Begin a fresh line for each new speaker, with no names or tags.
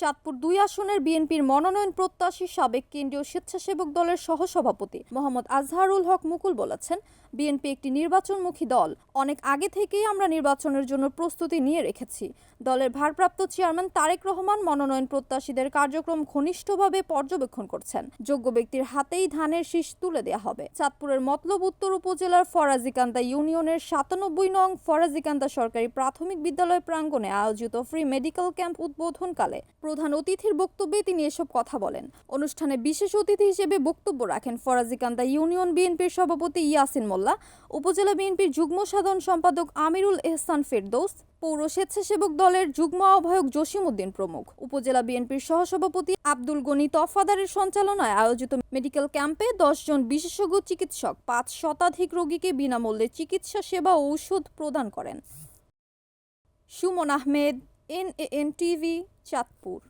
চাঁদপুর দুই আসনের বিএনপির মনোনয়ন প্রত্যাশী সাবেক কেন্দ্রীয় স্বেচ্ছাসেবক দলের সহসভাপতি মোহাম্মদ আজহারুল হক মুকুল বলেছেন, বিএনপি একটি নির্বাচনমুখী দল। অনেক আগে থেকেই আমরা নির্বাচনের জন্য প্রস্তুতি নিয়ে রেখেছি। দলের ভারপ্রাপ্ত চেয়ারম্যান তারেক রহমান মনোনয়ন প্রত্যাশীদের কার্যক্রম ঘনিষ্ঠভাবে পর্যবেক্ষণ করছেন। যোগ্য ব্যক্তির হাতেই ধানের শীষ তুলে দেওয়া হবে। চাঁদপুরের মতলব উত্তর উপজেলার ফরাজিকান্দা ইউনিয়নের সাতানব্বই নং ফরাজিকান্দা সরকারি প্রাথমিক বিদ্যালয় প্রাঙ্গণে আয়োজিত ফ্রি মেডিকেল ক্যাম্প উদ্বোধনকালে প্রধান অতিথির বক্তব্যে তিনি এসব কথা বলেন। অনুষ্ঠানে বিশেষ অতিথি হিসেবে বক্তব্য রাখেন ফরাজিকান্দা ইউনিয়ন বিএনপির সভাপতি ইয়াসিন মোল্লা, উপজেলা বিএনপির যুগ্ম সাধারণ সম্পাদক আমিরুল এহসান ফেরদৌস, পৌর স্বেচ্ছাসেবক দলের যুগ্ম আহ্বায়ক জসিম উদ্দিন প্রমুখ, উপজেলা বিএনপির সহসভাপতি আব্দুল গনি তফাদারের সঞ্চালনায় আয়োজিত মেডিকেল ক্যাম্পে দশজন বিশেষজ্ঞ চিকিৎসক পাঁচ শতাধিক রোগীকে বিনামূল্যে চিকিৎসা সেবা ও ঔষধ প্রদান করেন। Suman Ahmed N N TV Chandpur.